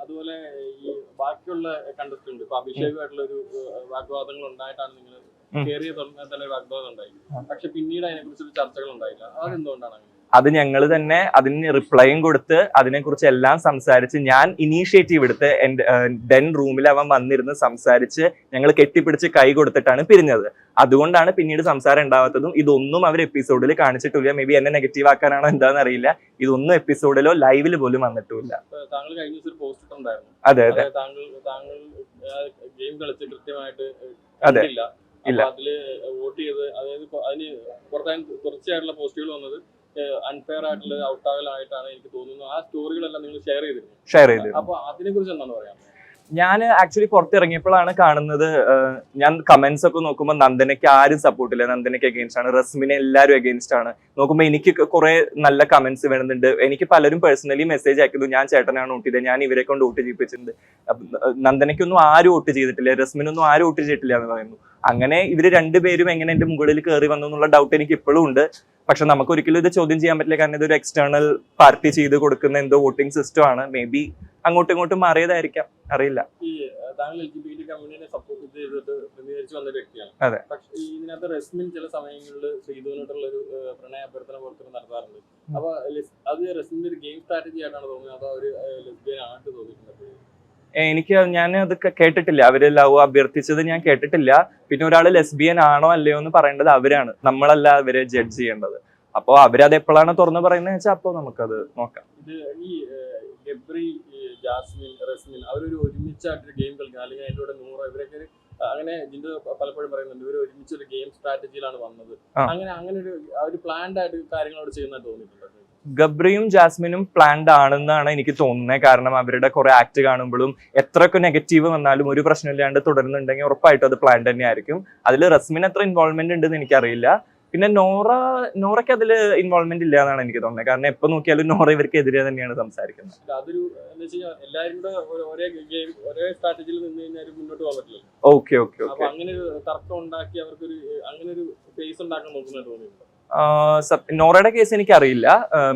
അതുപോലെ ഈ ബാക്കിയുള്ള കണ്ടസ്റ്റന്റ് ഇപ്പൊ അഭിഷേകമായിട്ടുള്ള ഒരു വാഗ്വാദങ്ങൾ ഉണ്ടായിട്ടാണ് നിങ്ങൾ കേറിയ കയറിയ തന്നെ ഒരു വാഗ്വാദം ഉണ്ടായി പക്ഷെ പിന്നീട് അതിനെ കുറിച്ച് ചർച്ചകൾ ഉണ്ടായില്ല. അതെന്തുകൊണ്ടാണ് അങ്ങനെ? അത് ഞങ്ങൾ തന്നെ അതിന് റിപ്ലൈയും കൊടുത്ത് അതിനെക്കുറിച്ച് എല്ലാം സംസാരിച്ച് ഞാൻ ഇനീഷ്യേറ്റീവ് എടുത്ത് എന്റെ ഡെൻ റൂമിൽ അവൻ വന്നിരുന്ന് സംസാരിച്ച് ഞങ്ങൾ കെട്ടിപ്പിടിച്ച് കൈ കൊടുത്തിട്ടാണ് പിരിഞ്ഞത്. അതുകൊണ്ടാണ് പിന്നീട് സംസാരം ഉണ്ടാവാത്തതും ഇതൊന്നും അവർ എപ്പിസോഡിൽ കാണിച്ചിട്ടില്ല. മേ ബി എന്നെ നെഗറ്റീവ് ആക്കാനാണോ എന്താണെന്ന് അറിയില്ല. ഇതൊന്നും എപ്പിസോഡിലോ ലൈവിൽ പോലും വന്നിട്ടില്ല അതെ അതെ. അതെ. ഇല്ല. അതിൽ വോട്ട് ചെയ്ത് അതായത് അതിന് പുറത്താൻ തുടർച്ചയായിട്ടുള്ള പോസ്റ്റുകൾ വന്നത് അൺഫെയർ ആയിട്ടുള്ള ഔട്ടാകലായിട്ടാണ് എനിക്ക് തോന്നുന്നത്. ആ സ്റ്റോറികളെല്ലാം നിങ്ങൾ ഷെയർ ചെയ്തിരുന്നു. ഷെയർ ചെയ്ത് അപ്പൊ അതിനെ കുറിച്ച് എന്താണ് പറയാൻ ഞാൻ ആക്ച്വലി പുറത്തിറങ്ങിയപ്പോഴാണ് കാണുന്നത് ഞാൻ കമന്റ്സ് ഒക്കെ നോക്കുമ്പോൾ നന്ദനയ്ക്ക് ആരും സപ്പോർട്ട് ഇല്ല. നന്ദനയ്ക്ക് അഗേൻസ്റ്റ് ആണ്. റസ്മിനെ എല്ലാവരും അഗേൻസ്റ്റ് ആണ്. നോക്കുമ്പോൾ എനിക്ക് കുറെ നല്ല കമന്റ്സ് വരുന്നുണ്ട്. എനിക്ക് പലരും പേഴ്സണലി മെസ്സേജ് അയക്കുന്നു. ഞാൻ ചേട്ടനാണ് വോട്ട് ചെയ്തത്. ഞാൻ ഇവരെ കൊണ്ട് വോട്ട് ആഹ് നന്ദനയ്ക്കൊന്നും ആരും വോട്ട് ചെയ്തിട്ടില്ല. റസ്മിനൊന്നും ആരും വോട്ട് ചെയ്തിട്ടില്ല എന്ന് പറയുന്നു. അങ്ങനെ ഇവർ രണ്ടുപേരും എങ്ങനെ എന്റെ മുകളിൽ കയറി വന്നു എന്നുള്ള ഡൗട്ട് എനിക്ക് ഇപ്പോഴും ഉണ്ട്. പക്ഷെ നമുക്ക് ഒരിക്കലും ഇത് ചോദ്യം ചെയ്യാൻ പറ്റില്ല. കാരണം ഇതൊരു എക്സ്റ്റേണൽ പാർട്ടി ചെയ്ത് കൊടുക്കുന്ന എന്തോ വോട്ടിംഗ് സിസ്റ്റം ആണ്. മേ ബി അങ്ങോട്ടും ഇങ്ങോട്ടും മാറിയതായിരിക്കാം. അറിയില്ല. അതെ. ഇതിനകത്ത് റസ്മിൻ ചില സമയങ്ങളിൽ ഒരു ഏഹ്, പ്രണയ അഭ്യർത്ഥന പോലത്തെ നടത്താറുണ്ട്. അപ്പൊ അത് റസ്മിന്റെ ഒരു ഗെയിം സ്ട്രാറ്റജി ആയിട്ടാണ് തോന്നുന്നത് അതോ ഒരു ലെസ്ബിയൻ ആയിട്ട് തോന്നിയിട്ടുണ്ട്? ഏ, എനിക്ക് ഞാൻ അത് കേട്ടിട്ടില്ല. അവർ ലവ് അഭ്യർത്ഥിച്ചത് ഞാൻ കേട്ടിട്ടില്ല. പിന്നെ ഒരാൾ ലെസ്ബിയൻ ആണോ അല്ലയോ എന്ന് പറയേണ്ടത് അവരാണ്. നമ്മളല്ല അവരെ ജഡ്ജ് ചെയ്യേണ്ടത്. അപ്പോൾ അവരത് എപ്പോഴാണ് തുറന്നു പറയുന്നത് വെച്ചാൽ അപ്പോൾ നമുക്കത് നോക്കാം. ഗബ്രി ഈ ജാസ്മിൻ റസ്മിൻ അവരൊരു ഒരുമിച്ചായിട്ടൊരു ഗെയിം കളിക്കുന്നത് അല്ലെങ്കിൽ അതിന്റെ കൂടെ നൂറ് ഇവരൊക്കെ ഒരു അങ്ങനെ ജിന്ദു പലപ്പോഴും പറയുന്നുണ്ട് ഇവർ ഒരുമിച്ച് ഒരു ഗെയിം സ്ട്രാറ്റജിയിലാണ് വന്നത്. അങ്ങനെ അങ്ങനെ ഒരു ഒരു പ്ലാൻഡ് ആയിട്ട് കാര്യങ്ങളോട് ചെയ്യുന്നതായി ചെയ്യുന്നതായിട്ട് തോന്നിയിട്ടുണ്ട്. ഗബ്രിയും ജാസ്മിനും പ്ലാൻഡ് ആണെന്നാണ് എനിക്ക് തോന്നുന്നത്. കാരണം അവരുടെ കുറെ ആക്ട് കാണുമ്പോഴും എത്രയൊക്കെ നെഗറ്റീവ് വന്നാലും ഒരു പ്രശ്നമില്ലാണ്ട് തുടരുന്നുണ്ടെങ്കിൽ ഉറപ്പായിട്ടും അത് പ്ലാൻഡ് തന്നെയായിരിക്കും. അതിൽ റസ്മിന് എത്ര ഇൻവോൾവ്മെന്റ് ഉണ്ടെന്ന് എനിക്കറിയില്ല. പിന്നെ നോറ നോറയ്ക്ക് അതിൽ ഇൻവോൾവ്മെന്റ് ഇല്ല എന്നാണ് എനിക്ക് തോന്നുന്നത്. കാരണം എപ്പോൾ നോക്കിയാലും നോറ ഇവർക്ക് ഇവർക്കെതിരെ തന്നെയാണ് സംസാരിക്കുന്നത്. Okay okay okay. അങ്ങനെ ഒരു തർക്കം ഉണ്ടാക്കി അവർക്കൊരു അങ്ങനെ ഒരു ഫേസ് ഉണ്ടാക്കാൻ നോക്കുന്നുണ്ട് തോന്നിയിട്ടുണ്ട്? നോറയുടെ കേസ് എനിക്ക് അറിയില്ല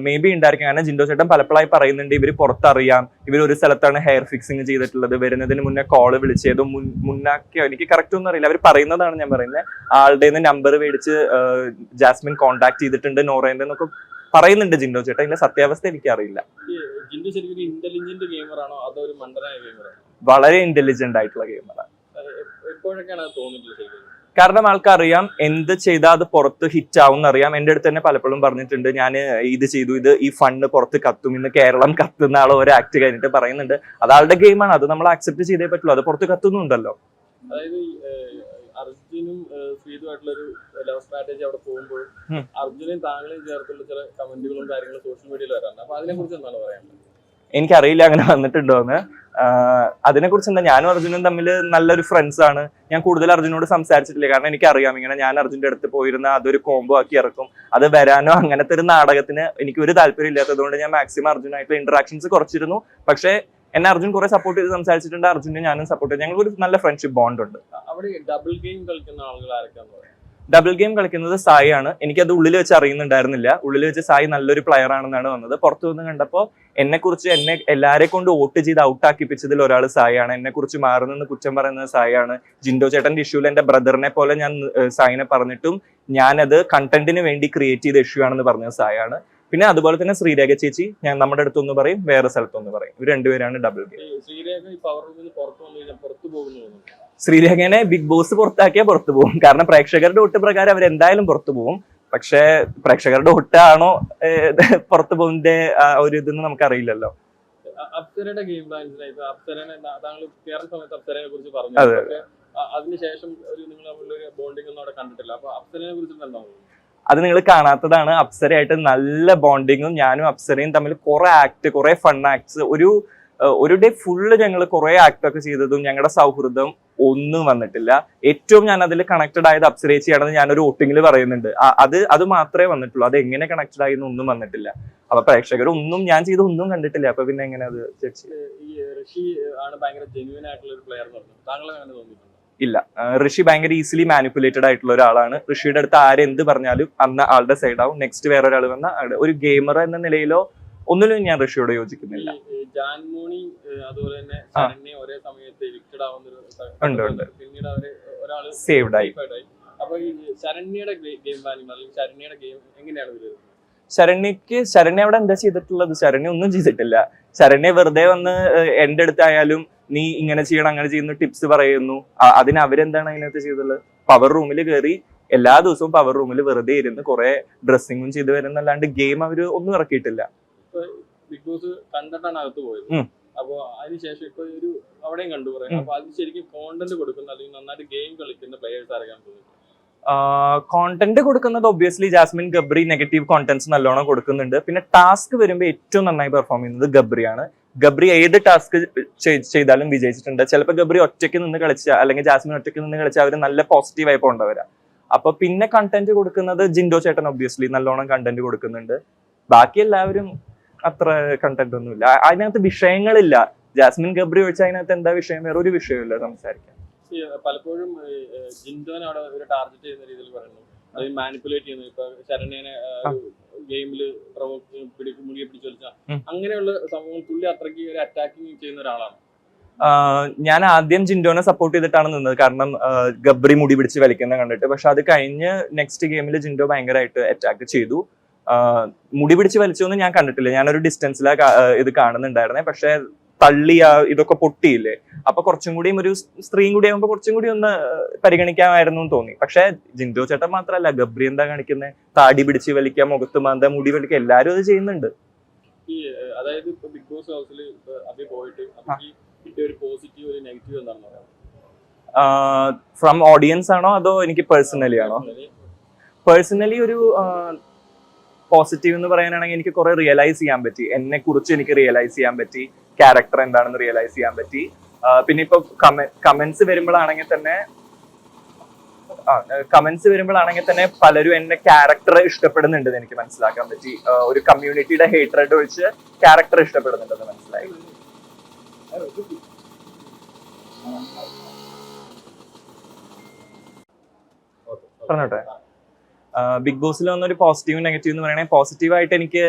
മേ ബി ഉണ്ടായിരിക്കും. കാരണം ജിൻഡോ ചേട്ടൻ പലപ്പോഴായി പറയുന്നുണ്ട് ഇവർ പുറത്തറിയാം. ഇവർ ഒരു സ്ഥലത്താണ് ഹെയർ ഫിക്സിങ് ചെയ്തിട്ടുള്ളത്. വരുന്നതിന് മുന്നേ കോൾ വിളിച്ചതോ. മുന്നാക്കിയോ എനിക്ക് കറക്റ്റ് ഒന്നും അറിയില്ല. അവർ പറയുന്നതാണ് ഞാൻ പറയുന്നത് ആളുടെ നമ്പർ മേടിച്ച് ജാസ്മിൻ കോണ്ടാക്ട് ചെയ്തിട്ടുണ്ട് നോറേന്റെ എന്നൊക്കെ പറയുന്നുണ്ട് ജിൻഡോ ചേട്ടൻ. ഇതിന്റെ സത്യാവസ്ഥ എനിക്ക് അറിയില്ല ഇന്റലിജന്റ് അതോ ഒരു മണ്ടനായ വളരെ ഇന്റലിജന്റ് ആയിട്ടുള്ള ഗെയിമറാണ് എപ്പോഴൊക്കെയാണ് തോന്നിയിട്ടുള്ളത് കാരണം ആൾക്കറിയാം എന്ത് ചെയ്താൽ അത് പുറത്ത് ഹിറ്റ് ആവും എന്നറിയാം എന്റെ അടുത്ത് തന്നെ പലപ്പോഴും പറഞ്ഞിട്ടുണ്ട്. ഞാൻ ഇത് ചെയ്തു. ഇത് ഈ ഫണ്ട് പുറത്ത് കത്തും. ഇന്ന് കേരളം കത്തുന്ന ആൾ ഒരു ആക്ട് കഴിഞ്ഞിട്ട് പറയുന്നുണ്ട്. അത് ആളുടെ ഗെയിമാണ് അത് നമ്മൾ ആക്സെപ്റ്റ് ചെയ്തേ പറ്റുള്ളൂ. അത് പുറത്ത് കത്തുന്നുണ്ടല്ലോ അതായത് അർജുനും ശ്രീതുമായിട്ടുള്ള ഒരു ലവ് സ്ട്രാറ്റജി അവിടെ പോകുമ്പോൾ ഉം. അർജുനെയും താങ്കളെയും ചേർത്തുള്ള ചില കമന്റുകളും കാര്യങ്ങളും സോഷ്യൽ മീഡിയയിൽ വരാറുണ്ട്. അപ്പൊ അതിനെ കുറിച്ച് എന്താണ് പറയാനുള്ളത്? എനിക്കറിയില്ല. അങ്ങനെ വന്നിട്ടുണ്ടോ എന്ന് അതിനെ കുറിച്ച് എന്താ? ഞാനും അർജുനും തമ്മിൽ നല്ലൊരു ഫ്രണ്ട്സ് ആണ്. ഞാൻ കൂടുതൽ അർജുനോട് സംസാരിച്ചിട്ടില്ല. കാരണം എനിക്ക് എനിക്കറിയാം ഇങ്ങനെ ഞാൻ അർജുന്റെ അടുത്ത് പോയിരുന്ന അതൊരു കോംബോ ആക്കി ഇറക്കും. അത് വരാനോ അങ്ങനത്തെ ഒരു നാടകത്തിന് എനിക്ക് ഒരു താല്പര്യം ഇല്ലാത്തതുകൊണ്ട് ഞാൻ മാക്സിമം അർജുനായിട്ടുള്ള ഇന്ററാക്ഷൻസ് കുറച്ചിരുന്നു. പക്ഷേ എന്നെ അർജുൻ കുറെ സപ്പോർട്ട് ചെയ്ത് സംസാരിച്ചിട്ടുണ്ട്. അർജുനെ ഞാനും സപ്പോർട്ട് ചെയ്തു. ഞങ്ങൾക്ക് ഒരു നല്ല ഫ്രണ്ട്ഷിപ്പ് ബോണ്ട് ഉണ്ട്. അവിടെ ഡബിൾ ഗെയിം കളിക്കുന്ന ആളുകൾ ആരൊക്കെയാണെന്ന് പറയാം ഡബിൾ ഗെയിം കളിക്കുന്നത് സായി ആണ്. എനിക്കത് ഉള്ളിൽ വെച്ച് അറിയുന്നുണ്ടായിരുന്നില്ല. ഉള്ളിൽ വെച്ച് സായി നല്ലൊരു പ്ലെയർ ആണെന്നാണ് വന്നത്. പുറത്തു നിന്ന് കണ്ടപ്പോൾ എന്നെ കുറിച്ച് എന്നെ എല്ലാരെ കൊണ്ട് വോട്ട് ചെയ്ത് ഔട്ടാക്കിപ്പിച്ചതിൽ ഒരാൾ സായാണ് ആണ്. എന്നെ കുറിച്ച് മാറുന്നെന്ന് കുറ്റം പറയുന്നത് സായാണ് ജിൻഡോ ചേട്ടന്റെ ഇഷ്യൂൽ എന്റെ ബ്രദറിനെ പോലെ ഞാൻ സായിനെ പറഞ്ഞിട്ടും ഞാനത് കണ്ടന്റിന് വേണ്ടി ക്രിയേറ്റ് ചെയ്ത ഇഷ്യൂ ആണെന്ന് പറഞ്ഞത് സായാണ് പിന്നെ അതുപോലെ തന്നെ ശ്രീരേഖ ചേച്ചി ഞാൻ നമ്മുടെ അടുത്തൊന്ന് പറയും വേറെ സ്ഥലത്തൊന്ന് പറയും. ഇവർ രണ്ടുപേരാണ് ഡബിൾ ഗെയിം ശ്രീരേഖ ഈ പവറിൽ നിന്ന് ശ്രീരേഖനെ ബിഗ് ബോസ് പുറത്താക്കിയാൽ പുറത്തു പോകും. കാരണം പ്രേക്ഷകരുടെ ഒട്ട് പ്രകാരം അവർ എന്തായാലും പുറത്തു പോകും. പക്ഷേ പ്രേക്ഷകരുടെ ഒട്ടാണോ പുറത്തു പോകുന്നതിന്റെ ഒരു ഇതെന്ന് നമുക്കറിയില്ലല്ലോ. അപ്സരയുടെ ഗെയിം അപ്സരനെ താങ്കൾ കയറുന്ന സമയത്ത് അപ്സരനെ കുറിച്ച് പറഞ്ഞു. അതിനുശേഷം ഒരു നിങ്ങൾ തമ്മിലൊരു ബോണ്ടിങ് ഒന്നും അവിടെ കണ്ടിട്ടില്ല. അപ്പൊ അപ്സരനെ കുറിച്ച് എന്താ അത് നിങ്ങൾ കാണാത്തതാണ് അപ്സരയായിട്ട് നല്ല ബോണ്ടിങ്ങും ഞാനും അപ്സരയും തമ്മിൽ കുറെ ആക്ട് കുറെ ഫൺ ആക്ട്സ് ഒരു ഒരു ഡേ ഫുള്ള് ഞങ്ങൾ കുറെ ആക്ട് ഒക്കെ ചെയ്തതും ഞങ്ങളുടെ സൗഹൃദം ഒന്നും വന്നിട്ടില്ല. ഏറ്റവും ഞാൻ അതിൽ കണക്റ്റഡ് ആയത് അപ്സരേച്ചിയാണെന്ന് ഞാനൊരു വോട്ടിങ്ങിൽ പറയുന്നുണ്ട്. അത് അത് മാത്രമേ വന്നിട്ടുള്ളൂ. അത് എങ്ങനെ കണക്റ്റഡ് ആയി ഒന്നും വന്നിട്ടില്ല. അപ്പൊ പ്രേക്ഷകർ ഒന്നും ഞാൻ ചെയ്ത ഒന്നും കണ്ടിട്ടില്ല. അപ്പൊ പിന്നെ എങ്ങനെ അത് ഇല്ല. ഋഷി ഭയങ്കര ഈസിലി മാനിപ്പുലേറ്റഡ് ആയിട്ടുള്ള ഒരാളാണ്. ഋഷിയുടെ അടുത്ത് ആരെന്ത് പറഞ്ഞാലും അന്ന് ആളുടെ സൈഡാവും നെക്സ്റ്റ് വേറെ ഒരാൾ വന്ന ഒരു ഗെയിമർ എന്ന നിലയിലോ ഒന്നിലും ഞാൻ ഋഷിയോട് യോജിക്കുന്നില്ല. അതുപോലെ തന്നെ ശരണ്യ ഒരേ സമയത്ത് എവിക്റ്റഡ് ആവുന്ന ഒരു. പിന്നീട് അവർ ഒരാൾ സേവ്ഡ് ആയി. അപ്പൊ ഈ ശരണ്യയുടെ ഗെയിം പ്ലാനിങ് അല്ലെങ്കിൽ ശരണ്യയുടെ ഗെയിം എങ്ങനെയാണ് ശരണ്യക്ക് ശരണ്യ അവിടെ എന്താ ചെയ്തിട്ടുള്ളത്? ശരണ്യ ഒന്നും ചെയ്തിട്ടില്ല. ശരണ്യ വെറുതെ വന്ന് എന്റെ അടുത്തായാലും നീ ഇങ്ങനെ ചെയ്യണം അങ്ങനെ ചെയ്യുന്നു ടിപ്സ് പറയുന്നു. അതിന് അവരെന്താണ് അതിനകത്ത് ചെയ്തുള്ളത് പവർ റൂമിൽ കയറി എല്ലാ ദിവസവും പവർ റൂമിൽ വെറുതെ ഇരുന്ന് കുറെ ഡ്രസ്സിങ്ങും ചെയ്തു വരുന്നല്ലാണ്ട് ഗെയിം അവർ ഒന്നും ഇറക്കിയിട്ടില്ല. ഇപ്പൊ ബിഗ് ബോസ് കണ്ടിട്ടാണ് അകത്ത് പോയത്. അപ്പൊ അതിനുശേഷം ഇപ്പൊ ഒരു അവിടെയും കണ്ടു പറയാം. അപ്പൊ അത് ശരിക്കും കോണ്ടന്റ് കൊടുക്കുന്ന അല്ലെങ്കിൽ നന്നായിട്ട് ഗെയിം കളിക്കുന്ന പ്ലേയേഴ്സ് അറിയാൻ തോന്നുന്നത് കോണ്ടന്റ് കൊടുക്കുന്നത് obviously Jasmine Gabri negative contents നല്ലോണം കൊടുക്കുന്നുണ്ട്. പിന്നെ ടാസ്ക് വരുമ്പോൾ ഏറ്റവും നന്നായി പെർഫോം ചെയ്യുന്നത് ഗബ്രിയാണ്. ഗബ്രി ഏത് ടാസ്ക് ചെയ്താലും വിജയിച്ചിട്ടുണ്ട്. ചിലപ്പോൾ ഗബ്രി ഒറ്റയ്ക്ക് നിന്ന് കളിച്ച അല്ലെങ്കിൽ ജാസ്മിൻ ഒറ്റയ്ക്ക് നിന്ന് കളിച്ച അവർ നല്ല പോസിറ്റീവ് ആയി പോകേണ്ടവരാ അപ്പൊ പിന്നെ കണ്ടന്റ് കൊടുക്കുന്നത് ജിൻഡോ ചേട്ടൻ ഒബ്വിയസ്ലി നല്ലോണം കണ്ടന്റ് കൊടുക്കുന്നുണ്ട്. ബാക്കി എല്ലാവരും അത്ര കണ്ടന്റ് ഒന്നുമില്ല. അതിനകത്ത് വിഷയങ്ങളില്ല. ജാസ്മിൻ ഗബ്രി വെച്ച അതിനകത്ത് എന്താ വിഷയം? വേറെ ഒരു വിഷയമില്ല സംസാരിക്കാൻ. പലപ്പോഴും ഈ, ജിൻഡോനെ അവിടെ ഒരു ടാർഗറ്റ് ചെയ്യുന്ന രീതിയിൽ പറയുന്നു. അത് മാനിപ്പുലേറ്റ് ചെയ്യുന്നു. ഇപ്പൊ ശരണ്യനെ പ്രവോക്ക് പിടിക്കും മുടിയെ പിടിച്ചു വലിച്ച. അങ്ങനെയുള്ള സംഭവങ്ങൾ പുള്ളി അത്രയ്ക്ക് ഒരു അറ്റാക്കിങ് ചെയ്യുന്ന ഒരാളാണ്. ഞാൻ ആദ്യം ജിൻഡോനെ സപ്പോർട്ട് ചെയ്തിട്ടാണ് നിന്നത്. കാരണം ഗബ്രി മുടി പിടിച്ച് വലിക്കുന്ന കണ്ടിട്ട്. പക്ഷെ അത് കഴിഞ്ഞ് നെക്സ്റ്റ് ഗെയിമിൽ ജിൻഡോ ഭയങ്കരമായിട്ട് അറ്റാക്ക് ചെയ്തു. മുടി പിടിച്ച് വലിച്ചൊന്നും ഞാൻ കണ്ടിട്ടില്ല. ഞാനൊരു ഡിസ്റ്റൻസിലാ ഇത് കാണുന്നുണ്ടായിരുന്നേ. പക്ഷെ തള്ളി ആ ഇതൊക്കെ പൊട്ടിയില്ലേ? അപ്പൊ കുറച്ചും കൂടിയും ഒരു സ്ത്രീയും കൂടി ആകുമ്പോൾ കുറച്ചും കൂടി ഒന്ന് പരിഗണിക്കാമായിരുന്നു എന്ന് തോന്നി. പക്ഷെ ജിൻഡോ ചേട്ടൻ മാത്രമല്ല ഗബ്രി എന്താ കാണിക്കുന്നത് താടി പിടിച്ച് വലിക്കുക മുഖത്ത് മാന്ത മുടി വലിക്കുക എല്ലാരും അത് ചെയ്യുന്നുണ്ട്. ഈ അതായത് ഇപ്പൊ ബിഗ് ബോസ് ഹൗസിൽ അഭി പോയിട്ട് കിട്ടിയ ഒരു പോസിറ്റീവ് ഒരു നെഗറ്റീവ് ഫ്രം ഓഡിയൻസ് ആണോ അതോ എനിക്ക് പേഴ്സണലി ആണോ? പേഴ്സണലി ഒരു പോസിറ്റീവ് എന്ന് പറയാനാണെങ്കിൽ എനിക്ക് കുറെ റിയലൈസ് ചെയ്യാൻ പറ്റി. എന്നെ കുറിച്ച് എനിക്ക് റിയലൈസ് ചെയ്യാൻ പറ്റി. ക്യാരക്ടർ എന്താണെന്ന് റിയലൈസ് ചെയ്യാൻ പറ്റി. പിന്നെ ഇപ്പൊ കമന്റ്സ് വരുമ്പോഴാണെങ്കിൽ തന്നെ കമന്റ്സ് വരുമ്പോഴാണെങ്കിൽ തന്നെ പലരും എന്റെ ക്യാരക്ടർ ഇഷ്ടപ്പെടുന്നുണ്ടെന്ന് എനിക്ക് മനസ്സിലാക്കാൻ പറ്റി. ഒരു കമ്മ്യൂണിറ്റിയുടെ ഹേറ്ററഡ് ഒഴിച്ച് ക്യാരക്ടർ ഇഷ്ടപ്പെടുന്നുണ്ടെന്ന് മനസ്സിലായി. പറഞ്ഞോട്ടെ? ബിഗ് ബോസിൽ വന്ന ഒരു പോസിറ്റീവ് നെഗറ്റീവ് എന്ന് പറയുന്നത് പോസിറ്റീവായിട്ട് എനിക്ക്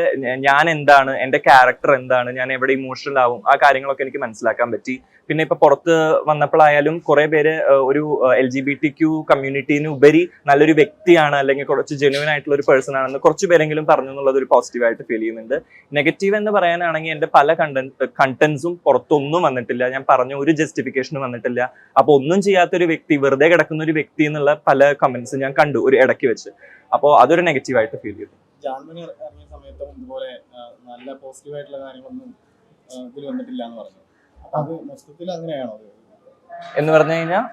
ഞാൻ എന്താണ് എന്റെ ക്യാരക്ടർ എന്താണ് ഞാൻ എവിടെ ഇമോഷണൽ ആവും ആ കാര്യങ്ങളൊക്കെ എനിക്ക് മനസ്സിലാക്കാൻ പറ്റി. പിന്നെ ഇപ്പൊ പുറത്ത് വന്നപ്പോഴായാലും കുറെ പേര് ഒരു L G B T Q കമ്മ്യൂണിറ്റീന് ഉപരി നല്ലൊരു വ്യക്തിയാണ് അല്ലെങ്കിൽ കുറച്ച് ജെനുവൻ ആയിട്ടുള്ള ഒരു പേഴ്സൺ ആണെന്ന് കുറച്ച് പേരെങ്കിലും പറഞ്ഞു എന്നുള്ളത് ഒരു പോസിറ്റീവായിട്ട് ഫീൽ ചെയ്യുന്നുണ്ട്. നെഗറ്റീവ് എന്ന് പറയാനാണെങ്കിൽ എന്റെ പല കണ്ടന്റ് കണ്ടന്റ്സും പുറത്തൊന്നും വന്നിട്ടില്ല. ഞാൻ പറഞ്ഞ ഒരു ജസ്റ്റിഫിക്കേഷനും വന്നിട്ടില്ല. അപ്പൊ ഒന്നും ചെയ്യാത്ത ഒരു വ്യക്തി വെറുതെ കിടക്കുന്ന ഒരു വ്യക്തി എന്നുള്ള പല കമന്റ്സ് ഞാൻ കണ്ടു ഒരു ഇടയ്ക്ക് വെച്ച്. അപ്പോൾ അതൊരു നെഗറ്റീവ് ആയിട്ട് ഫീൽ ചെയ്തു. ജാൻമണി ഇറങ്ങിയ സമയത്തും ഇതുപോലെ നല്ല പോസിറ്റീവ് ആയിട്ടുള്ള കാര്യങ്ങളൊന്നും ഇതിൽ വന്നിട്ടില്ല എന്ന് പറഞ്ഞു. അപ്പൊ അത് മൊത്തത്തിൽ അങ്ങനെയാണോ? എന്ന് പറഞ്ഞു കഴിഞ്ഞാൽ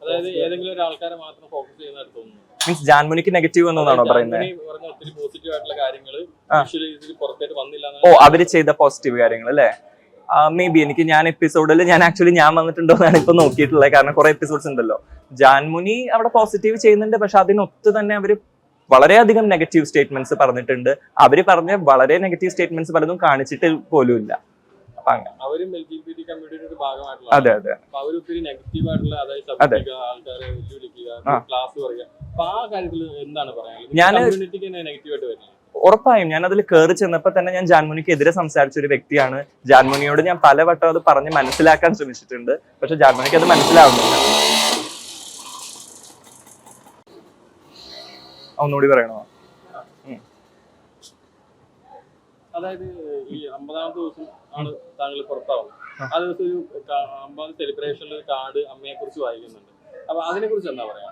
അതായത് ഏതെങ്കിലും ഒരു ആൾക്കാരെ മാത്രം ഫോക്കസ് ചെയ്യുന്നതായിട്ട് തോന്നുന്നു. മീൻസ് ജാൻമുനിക്ക് നെഗറ്റീവ് എന്നൊന്നാണോ പറയുന്നത് ഓ അവർ ചെയ്ത പോസിറ്റീവ് കാര്യങ്ങൾ അല്ലേ? മേ ബി എനിക്ക് ഞാൻ എപ്പിസോഡിൽ ഞാൻ ആക്ച്വലി ഞാൻ വന്നിട്ടുണ്ടോ എന്നാണ് ഇപ്പൊ നോക്കിയിട്ടുള്ളത്. കാരണം കുറെ എപ്പിസോഡ്സ് ഉണ്ടല്ലോ. ജാൻമുനി അവിടെ പോസിറ്റീവ് ചെയ്യുന്നുണ്ട്. പക്ഷെ അതിനൊത്ത് തന്നെ അവർ വളരെയധികം നെഗറ്റീവ് സ്റ്റേറ്റ്മെന്റ്സ് പറഞ്ഞിട്ടുണ്ട്. അവർ പറഞ്ഞ വളരെ നെഗറ്റീവ് സ്റ്റേറ്റ്മെന്റ്സ് പലതും കാണിച്ചിട്ട് പോലും ഇല്ല അവരും എൽ ജി ബി ടി കമ്മ്യൂണിറ്റിയുടെ ഒരു ഭാഗമായിട്ടുള്ള അതെ അതെ. അവർ ഒത്തിരി നെഗറ്റീവ് ആയിട്ടുള്ള അതായത് അതെ. ആൾക്കാരെ വെല്ലുവിളിക്കുക ക്ലാസ് പറയുക. അപ്പൊ ആ കാര്യത്തിൽ എന്താണ് പറയാനുള്ളത്? കമ്മ്യൂണിറ്റിക്ക് തന്നെ നെഗറ്റീവ് വരുന്നത് ഉറപ്പായും ഞാൻ അതിൽ കയറി ചെന്നപ്പോൾ തന്നെ ഞാൻ ജാൻമുനിക്ക് എതിരെ സംസാരിച്ച ഒരു വ്യക്തിയാണ്. ജാൻമുനിയോട് ഞാൻ പലവട്ടം അത് പറഞ്ഞ് മനസ്സിലാക്കാൻ ശ്രമിച്ചിട്ടുണ്ട്. പക്ഷെ ജാൻമുനിക്ക് അത് മനസ്സിലാവുന്നില്ല. ഒന്നുകൂടി പറയണോ? അതായത് ഈ അമ്പതാമത്തെ ദിവസം ആണ് താങ്കൾ പുറത്താവുന്നത്. ആ. ആ ദിവസം ഒരു അമ്പത് സെലിബ്രേഷനിൽ കാർഡ് അമ്മയെ കുറിച്ച് വായിക്കുന്നുണ്ട്. അപ്പൊ അതിനെ കുറിച്ച് എന്താ പറയാ?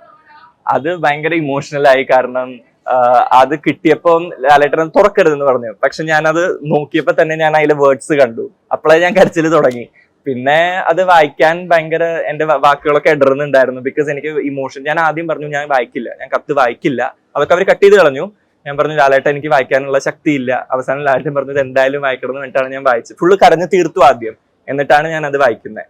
അത് ഭയങ്കര ഇമോഷണൽ ആയി കാരണം അത് കിട്ടിയപ്പം ലാലേട്ടൻ തുറക്കരുതെന്ന് പറഞ്ഞു. പക്ഷെ ഞാനത് നോക്കിയപ്പോ തന്നെ ഞാൻ അതിലെ വേർഡ്സ് കണ്ടു. അപ്പോഴേ ഞാൻ കരച്ചിൽ തുടങ്ങി. പിന്നെ അത് വായിക്കാൻ ഭയങ്കര എന്റെ വാക്കുകളൊക്കെ ഇടറുന്നുണ്ടായിരുന്നു ബിക്കോസ് എനിക്ക് ഇമോഷൻ ഞാൻ ആദ്യം പറഞ്ഞു ഞാൻ വായിക്കില്ല. ഞാൻ കത്ത് വായിക്കില്ല. അതൊക്കെ അവർ കട്ട് ചെയ്ത് കളഞ്ഞു. ഞാൻ പറഞ്ഞു ലാലേട്ടൻ എനിക്ക് വായിക്കാനുള്ള ശക്തിയില്ല അവസാനം ലാലേട്ടൻ പറഞ്ഞത് എന്തായാലും വായിക്കണം എന്ന് വേണ്ടിയിട്ടാണ് ഞാൻ വായിച്ചത്. ഫുള്ള് കരഞ്ഞു തീർത്തു ആദ്യം. എന്നിട്ടാണ് ഞാൻ അത് വായിക്കുന്നത്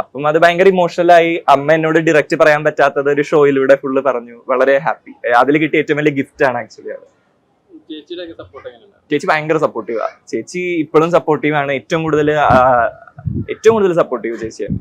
അപ്പം അത് ഭയങ്കര ഇമോഷണൽ ആയി അമ്മ എന്നോട് ഡയറക്റ്റ് പറയാൻ പറ്റാത്തത് ഒരു ഷോയിലൂടെ ഫുള്ള് പറഞ്ഞു. വളരെ ഹാപ്പി അതിൽ കിട്ടിയ ഏറ്റവും വലിയ ഗിഫ്റ്റ് ആണ് ആക്ച്വലി അത്. ചേച്ചി ഭയങ്കര സപ്പോർട്ടീവാ ചേച്ചി ഇപ്പോഴും സപ്പോർട്ടീവ് ആണ്. ഏറ്റവും കൂടുതൽ ഏറ്റവും കൂടുതൽ സപ്പോർട്ടീവ് ചേച്ചിയാണ്.